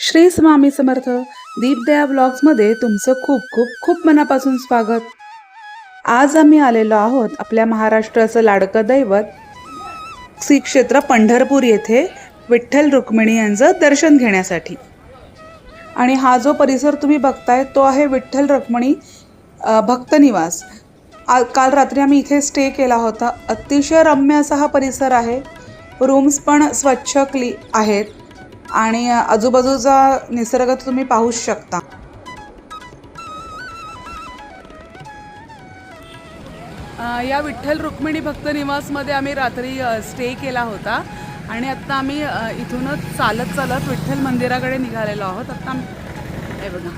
श्री स्वामी समर्थ दीपदया ब्लॉग्समध्ये तुमचं खूप खूप खूप मनापासून स्वागत. आज आम्ही आलेलो आहोत आपल्या महाराष्ट्राचं लाडकं दैवत श्री क्षेत्र पंढरपूर येथे विठ्ठल रुक्मिणी यांचं दर्शन घेण्यासाठी. आणि हा जो परिसर तुम्ही बघताय तो आहे विठ्ठल रुक्मिणी भक्तनिवास आ काल रात्री आम्ही इथे स्टे केला होता. अतिशय रम्य असा हा परिसर आहे. रूम्स पण स्वच्छ क्ली आहेत. आणि आजूबाजूचा निसर्ग तुम्ही पाहूच शकता. या विठ्ठल रुक्मिणी भक्त निवासमध्ये आम्ही रात्री स्टे केला होता. आणि आत्ता आम्ही इथूनच चालत चालत विठ्ठल मंदिराकडे निघालेलो आहोत. आत्ता हे बघा.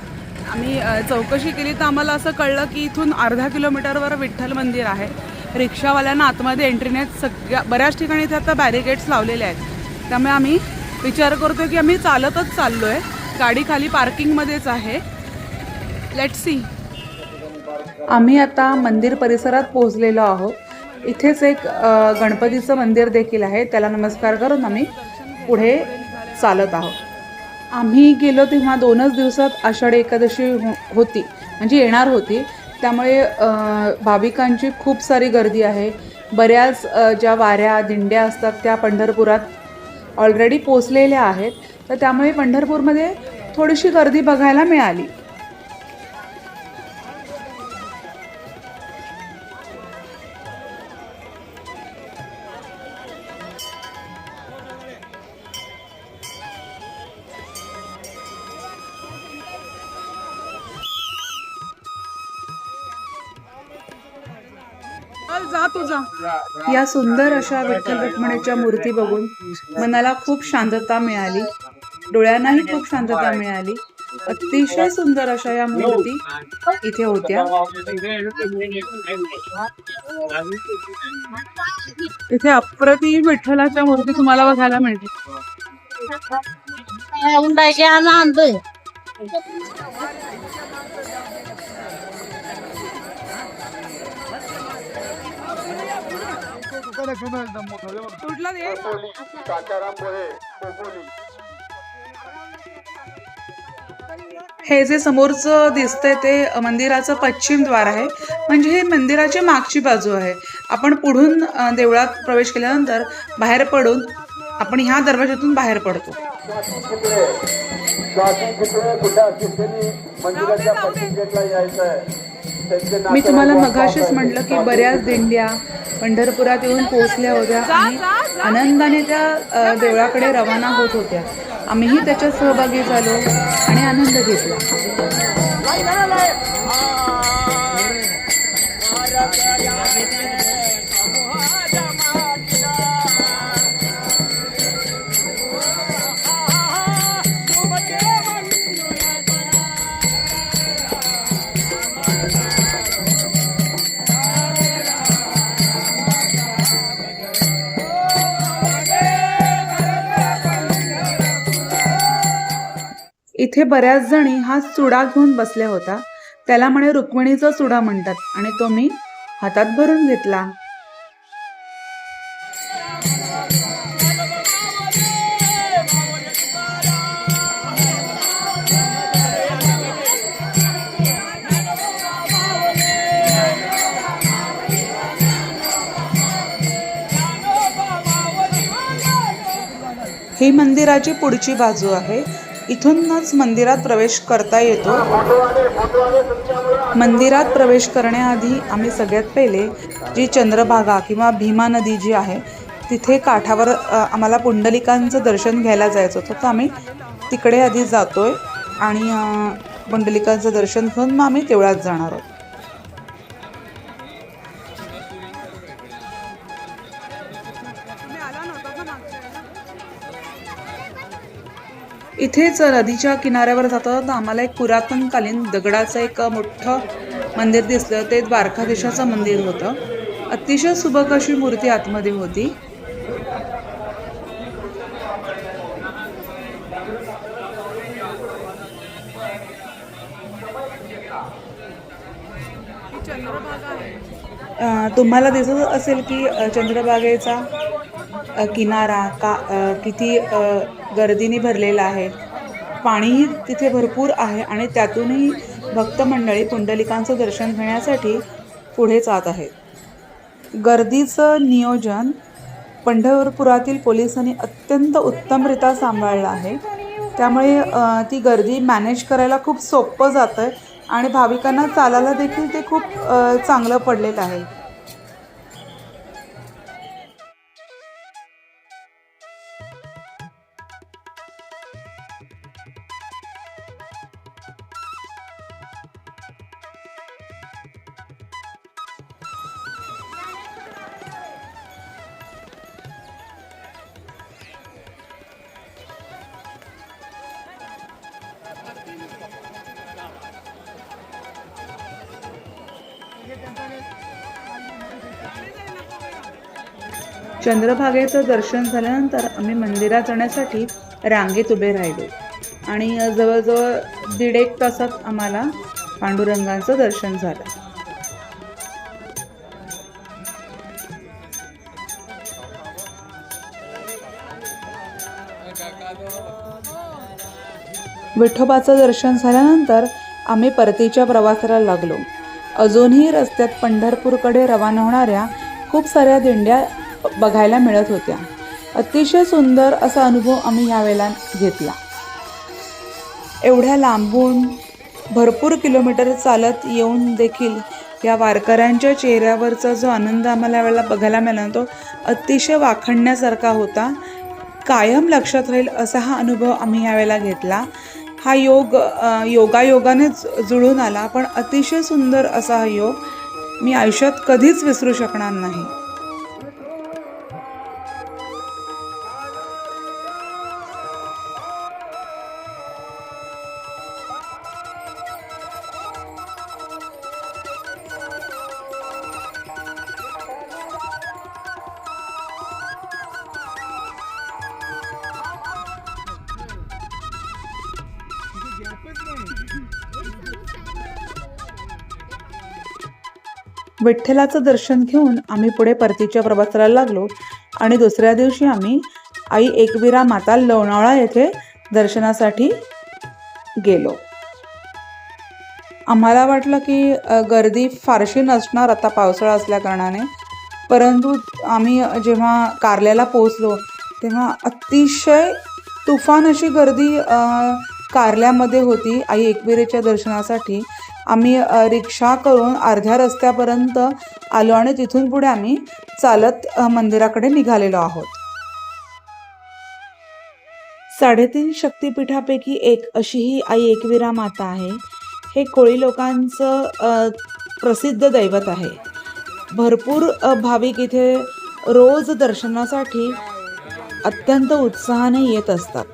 आम्ही चौकशी केली तर आम्हाला असं कळलं की इथून अर्धा किलोमीटरवर विठ्ठल मंदिर आहे. रिक्षावाल्यांना आतमध्ये एंट्री सगळ्या बऱ्याच ठिकाणी इथे आता बॅरिकेड्स लावलेले आहेत. त्यामुळे आम्ही विचार करतो की आम्ही चालतच चाललो आहे गाडी खाली पार्किंगमध्येच आहे. लेट सी आम्ही आता मंदिर परिसरात पोहोचलेलो आहोत. इथेच एक गणपतीचं मंदिर देखील आहे. त्याला नमस्कार करून आम्ही पुढे चालत आहोत. आम्ही गेलो तेव्हा दोनच दिवसात आषाढी एकादशी हो- होती. म्हणजे येणार होती. त्यामुळे भाविकांची खूप सारी गर्दी आहे. बऱ्याच ज्या वाऱ्या दिंड्या असतात त्या पंढरपुरात ऑलरेडी पोचलेल्या आहेत. तर त्यामुळे पंढरपूरमध्ये थोडीशी गर्दी बघायला मिळाली. या सुंदर अशा विठ्ठल रुक्मिणीच्या मूर्ती बघून मनाला खूप शांतता मिळाली. डोळ्यांनाही खूप शांतता मिळाली. अतिशय सुंदर अशा या मूर्ती इथे होत्या. इथे अप्रतिम विठ्ठलाच्या मूर्ती तुम्हाला बघायला मिळतील. कनेक्शन एकदम मोठं हे तुटलं हे जे समोरचं दिसतंय ते मंदिराचं पश्चिम द्वार आहे. म्हणजे हे मंदिराची मागची बाजू आहे. आपण पुढून देवळात प्रवेश केल्यानंतर बाहेर पडून आपण ह्या दरवाजातून बाहेर पडतो. मंदिराच्या पश्चिम गेटला यायचं आहे मी तुम्हाला मगाशीच म्हटलं की बऱ्याच दिंड्या पंढरपुरात येऊन पोहोचल्या होत्या आणि आनंदाने त्या देवळाकडे रवाना होत होत्या आम्हीही त्याच्यात सहभागी झालो आणि आनंद घेतला इथे बऱ्याच जणी हा चुडा घेऊन बसल्या होता. त्याला म्हणे रुक्मिणीचा चुडा म्हणतात आणि तो मी हातात भरून घेतला. ही मंदिराची पुढची बाजू आहे. इथूनच मंदिरात प्रवेश करता येतो. मंदिरात प्रवेश करण्याआधी आम्ही सगळ्यात पहिले जी चंद्रभागा किंवा भीमा नदी जी आहे तिथे काठावर आम्हाला पुंडलिकांचं दर्शन घ्यायला जायचं होतं. तर आम्ही तिकडे आधी जातो आहे आणि पुंडलिकांचं दर्शन घेऊन मग आम्ही तेवढ्यात जाणार आहोत. इथेच नदीच्या किनाऱ्यावर जातो तर आम्हाला एक पुरातनकालीन दगडाचं एक मोठं मंदिर दिसलं. ते द्वारकाधीशाचं मंदिर होतं. अतिशय सुबक अशी मूर्ती आतमध्ये होती. तुम्हाला दिसत असेल की चंद्रबागेचा किनारा का किती गर्दीने भरलेला आहे. पाणीही तिथे भरपूर आहे आणि त्यातूनही भक्तमंडळी पुंडलिकांचं दर्शन घेण्यासाठी पुढे जात आहेत. गर्दीचं नियोजन पंढरपुरातील पोलिसांनी अत्यंत उत्तमरित्या सांभाळलं आहे. त्यामुळे ती गर्दी मॅनेज करायला खूप सोपं जातं आहे आणि भाविकांना चालायला देखील ते खूप चांगलं पडलेलं आहे. चंद्रभागेचं दर्शन झाल्यानंतर आम्ही मंदिरात जाण्यासाठी रांगेत उभे राहिलो. आणि जवळजवळ दीड एक तासात आम्हाला पांडुरंगांचं दर्शन झालं. विठोबाचं दर्शन झाल्यानंतर आम्ही परतीच्या प्रवासाला लागलो. अजूनही रस्त्यात पंढरपूरकडे रवाना होणाऱ्या खूप साऱ्या दिंड्या बघायला मिळत होत्या. अतिशय सुंदर असा अनुभव आम्ही यावेळेला घेतला. एवढ्या लांबून भरपूर किलोमीटर चालत येऊन देखील या वारकऱ्यांच्या चेहऱ्यावरचा जो आनंद आम्हाला यावेळेला बघायला मिळाला तो अतिशय वाखणण्यासारखा होता. कायम लक्षात राहील असा हा अनुभव आम्ही यावेळेला घेतला. हा योग योगायोगानेच जुळून आला पण अतिशय सुंदर असा हा योग मी आयुष्यात कधीच विसरू शकणार नाही. विठ्ठलाचं दर्शन घेऊन आम्ही पुढे परतीच्या प्रवासाला लागलो आणि दुसऱ्या दिवशी आम्ही आई एकविरा माता लोणावळा येथे दर्शनासाठी गेलो. आम्हाला वाटलं की गर्दी फारशी नसणार आता पावसाळा असल्याकारणाने. परंतु आम्ही जेव्हा कारल्याला पोहोचलो तेव्हा अतिशय तुफान अशी गर्दी कारल्यामध्ये होती. आई एकविरेच्या दर्शनासाठी आम्ही रिक्षा करून अर्ध्या रस्त्यापर्यंत आलो आणि तिथून पुढे आम्ही चालत मंदिराकडे निघालेलो आहोत. साडेतीन शक्तिपीठापैकी एक अशी ही आई एकविरा माता आहे. हे कोळी लोकांचं प्रसिद्ध दैवत आहे. भरपूर भाविक इथे रोज दर्शनासाठी अत्यंत उत्साहाने येत असतात.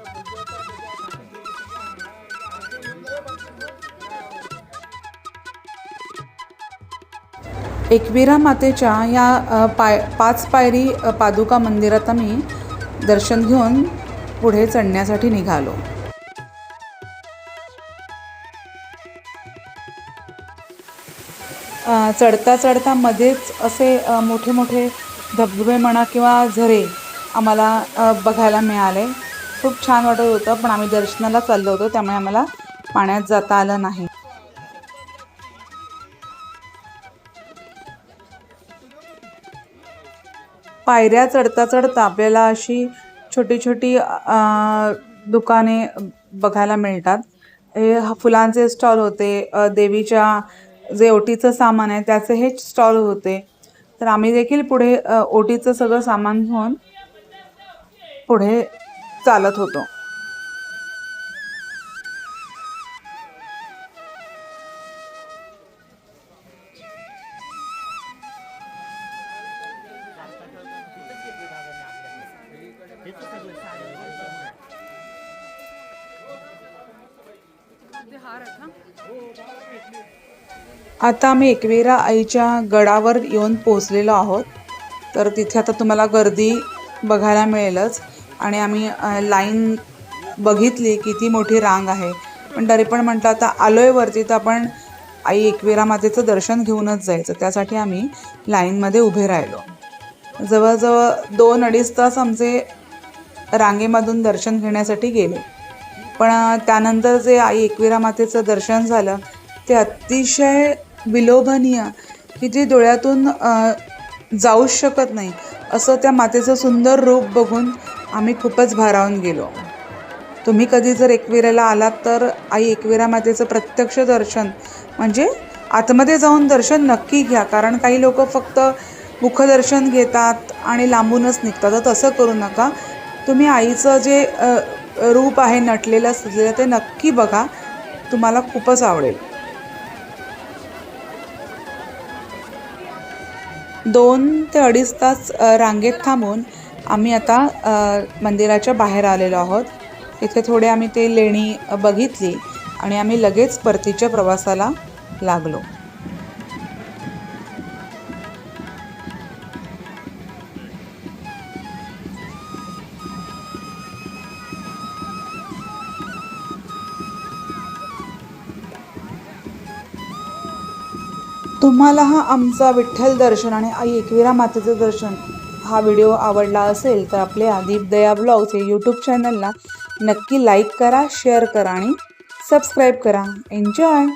एकविरा मातेच्या या पाय पाच पायरी पादुका मंदिरात आम्ही दर्शन घेऊन पुढे चढण्यासाठी निघालो. चढता चढता मध्येच असे मोठे मोठे धबधबे म्हणा किंवा झरे आम्हाला बघायला मिळाले. खूप छान वाटत होतं पण आम्ही दर्शनाला चाललो होतो त्यामुळे आम्हाला पाण्यात जाता आलं नाही. पायऱ्या चढता चढता आपल्याला अशी छोटी छोटी दुकाने बघायला मिळतात. हे फुलांचे स्टॉल होते देवीच्या जे ओटीचं सामान आहे त्याचे हे स्टॉल होते. तर आम्ही देखील पुढे ओटीचं सगळं सामान घेऊन पुढे चालत होतो. आता आम्ही एकवेरा आईच्या गडावर येऊन पोचलेलो आहोत. तर तिथे आता तुम्हाला गर्दी बघायला मिळेलच. आणि आम्ही लाईन बघितली किती मोठी रांग आहे. पण तरी पण म्हटलं आता आलो आहे वरती तर आपण आई एकवेरा मातेचं दर्शन घेऊनच जायचं. त्यासाठी आम्ही लाईनमध्ये उभे राहिलो. जवळजवळ दोन अडीच तास आमचे रांगेमधून दर्शन घेण्यासाठी गेले. पण त्यानंतर जे आई एकविरा मातेचं दर्शन झालं ते अतिशय विलोभनीय की जे डोळ्यातून जाऊच शकत नाही असं त्या मातेचं सुंदर रूप बघून आम्ही खूपच भारावून गेलो. तुम्ही कधी जर एकविराला आलात तर आई एकविरा मातेचं प्रत्यक्ष दर्शन म्हणजे आतमध्ये जाऊन दर्शन नक्की घ्या कारण काही लोक फक्त मुखदर्शन घेतात आणि लांबूनच निघतात. तर तसं करू नका. तुम्ही आईचं जे रूप आहे नटलेलं सजलेलं ते नक्की बघा. तुम्हाला खूपच आवडेल. दोन ते अडीच तास रांगेत थांबून आम्ही आता मंदिराच्या बाहेर आलेलो आहोत. इथे थोडे आम्ही ते लेणी बघितली आणि आम्ही लगेच परतीच्या प्रवासाला लागलो. तुम्हाला हा आमचा विठ्ठल दर्शन आणि आई एकविरा मातेचं दर्शन हा व्हिडिओ आवडला असेल तर आपल्या दीप दया ब्लॉग्स या यूट्यूब चॅनलला नक्की लाईक करा शेअर करा आणि सबस्क्राईब करा. एन्जॉय